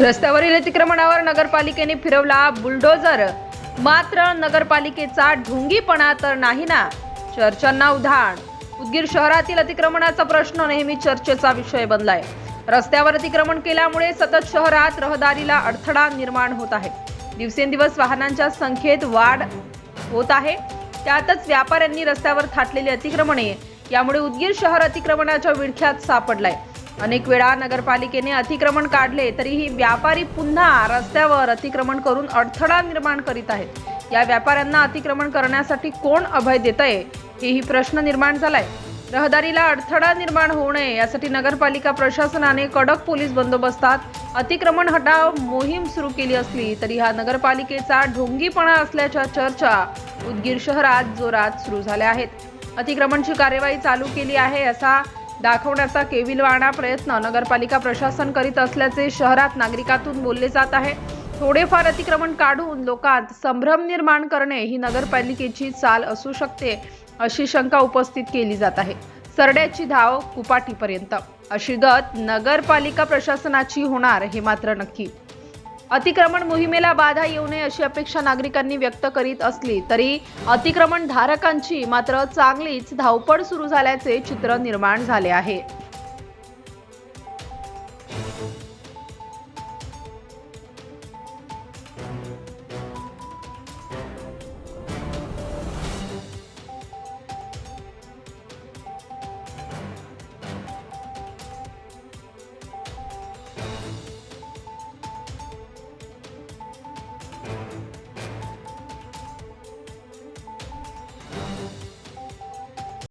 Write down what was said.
रस्त्यावरील अतिक्रमणावर नगरपालिकेने फिरवला बुलडोजर. मात्र नगरपालिकेचा ढोंगीपणा तर नाही ना चर्चांना उधाण. उदगीर शहरातील अतिक्रमणाचा प्रश्न नेहमी चर्चेचा विषय बनलाय. रस्त्यावर अतिक्रमण केल्यामुळे सतत शहरात रहदारीला अडथळा निर्माण होत आहे. दिवसेंदिवस वाहनांच्या संख्येत वाढ होत आहे. त्यातच व्यापाऱ्यांनी रस्त्यावर थाटलेली अतिक्रमणे यामुळे उदगीर शहर अतिक्रमणाच्या विळख्यात सापडलाय. अनेक वेळा नगरपालिकेने अतिक्रमण काढले तरीही व्यापारी पुन्हा रस्त्यावर अतिक्रमण करून अडथळा निर्माण करीत आहेत. या व्यापाऱ्यांना अतिक्रमण करण्यासाठी कोण अभय देत आहे हेही प्रश्न निर्माण झालाय. रहदारीला अडथळा निर्माण होऊ नये यासाठी नगरपालिका प्रशासनाने कडक पोलीस बंदोबस्तात अतिक्रमण हटाव मोहीम सुरू केली असली तरी हा नगरपालिकेचा ढोंगीपणा असल्याच्या चर्चा उदगीर शहरात जोरात सुरू झाल्या आहेत. अतिक्रमणची कार्यवाही चालू केली आहे असा दाखवण्याचा केविलवाणा प्रयत्न नगरपालिका प्रशासन करीत असल्याचे शहरात नागरिकातून बोलले जात आहे. थोडेफार अतिक्रमण काढून लोकांत संभ्रम निर्माण करणे ही नगरपालिकेची चाल असू शकते अशी शंका उपस्थित केली जात आहे. सरड्याची धाव कुपाटीपर्यंत. अशी गत नगरपालिका प्रशासनाची होणार हे मात्र नक्की. अतिक्रमण मोहिमेला बाधा येऊ नये अशी अपेक्षा नागरिकांनी व्यक्त करीत असली तरी अतिक्रमण धारकांची मात्र चांगलीच धावपळ सुरू झाल्याचे चित्र निर्माण झाले आहे.